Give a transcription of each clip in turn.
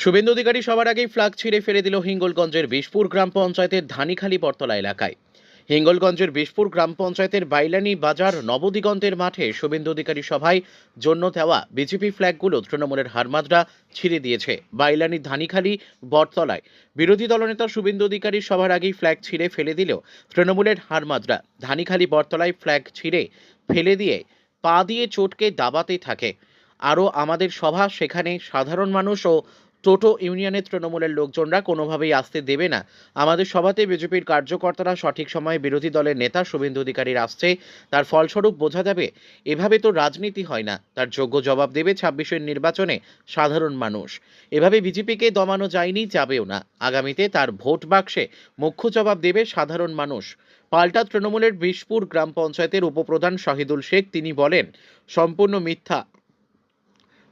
শুভেন্দু অধিকারী সবার আগেই ফ্ল্যাগ ছিঁড়ে ফেলে দিল হিঙ্গলগঞ্জের বিশপুর গ্রাম পঞ্চায়েতের ধানিখালি বটতলা এলাকায়। হিঙ্গলগঞ্জের বিশপুর গ্রাম পঞ্চায়েতের বাইলানি বাজার নবদিগন্তের মাঠে শুভেন্দু অধিকারী সভায় জন্য দেওয়া বিজেপি ফ্ল্যাগগুলো তৃণমূলের হারমাদরা ছিঁড়ে দিয়েছে বাইলানি ধানিখালি বটতলায়। বিরোধী দলনেতা শুভেন্দু অধিকারী সভার আগেই ফ্ল্যাগ ছিঁড়ে ফেলে দিলেও তৃণমূলের হারমাদরা। ধানিখালি বটতলায় ফ্ল্যাগ ছিঁড়ে ফেলে দিয়ে পা দিয়ে চটকে দাবাতে থাকে। আরও আমাদের সভা, সেখানে সাধারণ মানুষ ও টোটো ইউনিয়নের তৃণমূলের লোকজনরা কোনোভাবেই আসতে দেবে না। আমাদের সভাতে বিজেপির কার্যকর্তারা সঠিক সময়ে বিরোধী দলের নেতা শুভেন্দু অধিকারীর আসছে। তার ফলস্বরূপ বোঝা যাবে, এভাবে তো রাজনীতি হয় না। তার যোগ্য জবাব দেবে ছাব্বিশের নির্বাচনে সাধারণ মানুষ। এভাবে বিজেপিকে দমানো যায়নি, যাবেও না। আগামীতে তার ভোট বাক্সে মুখ্য জবাব দেবে সাধারণ মানুষ। পাল্টা তৃণমূলের বিশপুর গ্রাম পঞ্চায়েতের উপপ্রধান শাহিদুল শেখ, তিনি বলেন, সম্পূর্ণ মিথ্যা।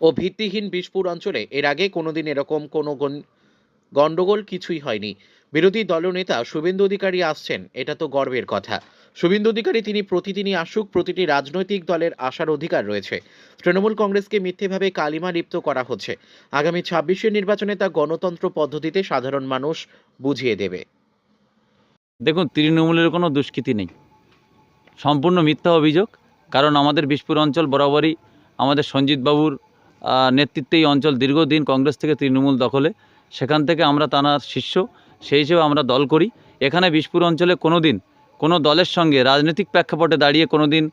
ও ভিত্তিহীন বিষপুর অঞ্চলে এর আগে কোনোদিন এরকম কোনো গন্ডগোল কিছুই হয়নি। বিরোধী দলনেতা শুভেন্দু অধিকারী আসছেন এটা তো গর্বের কথা। শুভেন্দু অধিকারী তিনি প্রতিদিনই আসুক প্রতিটি রাজনৈতিক দলের আসার অধিকার রয়েছে। তৃণমূল কংগ্রেসকে মিথ্যেভাবে কালিমা লিপ্ত করা হচ্ছে। আগামী ছাব্বিশের নির্বাচনে তা গণতন্ত্র পদ্ধতিতে সাধারণ মানুষ বুঝিয়ে দেবে। দেখুন তৃণমূলের কোনো দুষ্কৃতি নেই। সম্পূর্ণ মিথ্যা অভিযোগ কারণ আমাদের বিশপুর অঞ্চল বরাবরই আমাদের সঞ্জিত বাবুর আহ, নেতৃত্বে এই অঞ্চল দীর্ঘদিন কংগ্রেস থেকে তৃণমূল দখলে। সেখান থেকে আমরা তানার শিষ্য, সেই হিসেবে আমরা দল করি। এখানে বিষ্পুর অঞ্চলে কোনো দিন কোনো দলের সঙ্গে রাজনৈতিক প্রেক্ষাপটে দাঁড়িয়ে কোনো দিন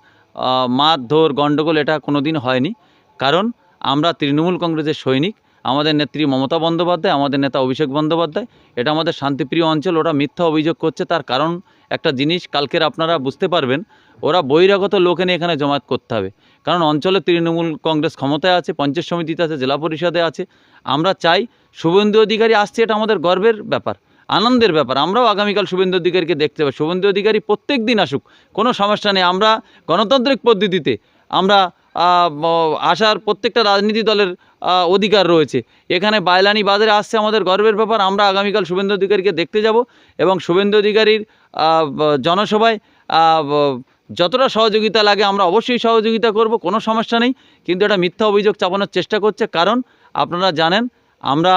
মারধর, গণ্ডগোল এটা কোনো দিন হয়নি। কারণ আমরা তৃণমূল কংগ্রেসের সৈনিক আমাদের নেত্রী মমতা বন্দ্যোপাধ্যায়, আমাদের নেতা অভিষেক বন্দ্যোপাধ্যায়। এটা আমাদের শান্তিপ্রিয় অঞ্চল, ওরা মিথ্যা অভিযোগ করছে। তার কারণ একটা জিনিস, কালকের আপনারা বুঝতে পারবেন, ওরা বহিরাগত লোক এনে এখানে জমায়েত করতে হবে। কারণ অঞ্চলে তৃণমূল কংগ্রেস ক্ষমতায় আছে, পঞ্চায়েত সমিতিতে আছে, জেলা পরিষদে আছে। আমরা চাই শুভেন্দু অধিকারী আসছে, এটা আমাদের গর্বের ব্যাপার, আনন্দের ব্যাপার। আমরাও আগামীকাল শুভেন্দু অধিকারীকে দেখতে পাই শুভেন্দু অধিকারী প্রত্যেক দিন আসুক, কোনো সমস্যা নেই। আমরা গণতান্ত্রিক পদ্ধতিতে আমরা আসার প্রত্যেকটা রাজনীতি দলের অধিকার রয়েছে। এখানে বাইলানি বাজারে আসছে আমাদের গর্বের ব্যাপার। আমরা আগামীকাল শুভেন্দু অধিকারীকে দেখতে যাব এবং শুভেন্দু অধিকারীর জনসভায় যতটা সহযোগিতা লাগে আমরা অবশ্যই সহযোগিতা করব, কোনো সমস্যা নেই। কিন্তু এটা মিথ্যা অভিযোগ চাপানোর চেষ্টা করছে। কারণ আপনারা জানেন, আমরা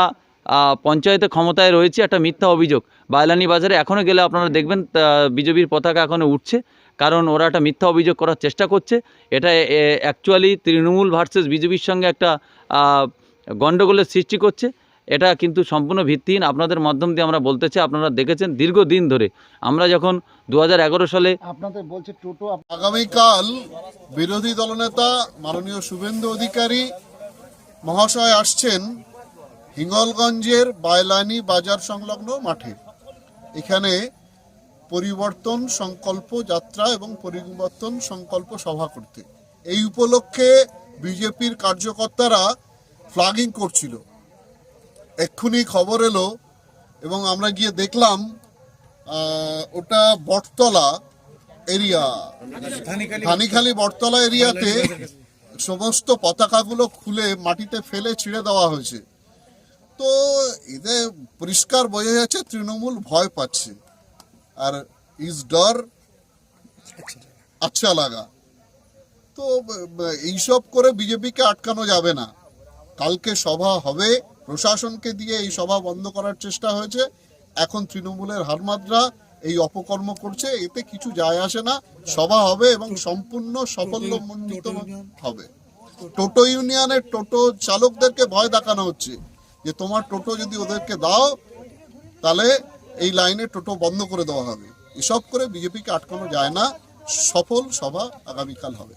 পঞ্চায়েতে ক্ষমতায় রয়েছে, একটা মিথ্যা অভিযোগ। বাইলানি বাজারে এখনও গেলে আপনারা দেখবেন বিজেপির পতাকা এখনও উঠছে। কারণ ওরা একটা মিথ্যা অভিযোগ করার চেষ্টা করছে। এটা অ্যাকচুয়ালি তৃণমূল ভার্সেস বিজেপির সঙ্গে একটা গণ্ডগোলের সৃষ্টি করছে। এটা কিন্তু সম্পূর্ণ ভিত্তিহীন। আপনাদের মাধ্যম দিয়ে আমরা বলতে চাই আপনারা দেখেছেন দীর্ঘদিন ধরে। আমরা যখন দু হাজার এগারো সালে আপনাদের বলছে টোটো আগামীকাল বিরোধী দলনেতা মাননীয় শুভেন্দু অধিকারী মহাশয় আসছেন হিঙ্গলগঞ্জের বায়লানি বাজার সংলগ্ন মাঠে। এখানে পরিবর্তন সংকল্প যাত্রা এবং পরিবর্তন সংকল্প সভা করতে। এই উপলক্ষে বিজেপির কার্যকর্তারা ফ্লাগিং করছিল। এক্ষুনি খবর এলো এবং আমরা গিয়ে দেখলাম ওটা বটতলা এরিয়া। ধানিখালি। বটতলা এরিয়াতে সমস্ত পতাকাগুলো খুলে মাটিতে ফেলে ছিঁড়ে দেওয়া হয়েছে। তো এদের পরিষ্কার বোঝা যাচ্ছে তৃণমূল ভয় পাচ্ছে। আর ইজ ডর আচ্ছা লাগা। তো এইসব করে বিজেপিকে আটকানো যাবে না। কালকে সভা হবে প্রশাসনকে দিয়ে এই সভা বন্ধ করার চেষ্টা হয়েছে। এখন তৃণমূলের হারমাদরা এই অপকর্ম করছে এতে কিছু যায় আসে না। সভা হবে এবং সম্পূর্ণ সাফল্যমণ্ডিত হবে। টোটো ইউনিয়নের টোটো চালকদেরকে ভয় দেখানো হচ্ছে। যে তোমার টোটো যদি ওদেরকে দাও তাহলে এই লাইনে টোটো বন্ধ করে দেওয়া হবে। এসব করে বিজেপিকে আটকানো যায় না। সফল সভা আগামীকাল হবে।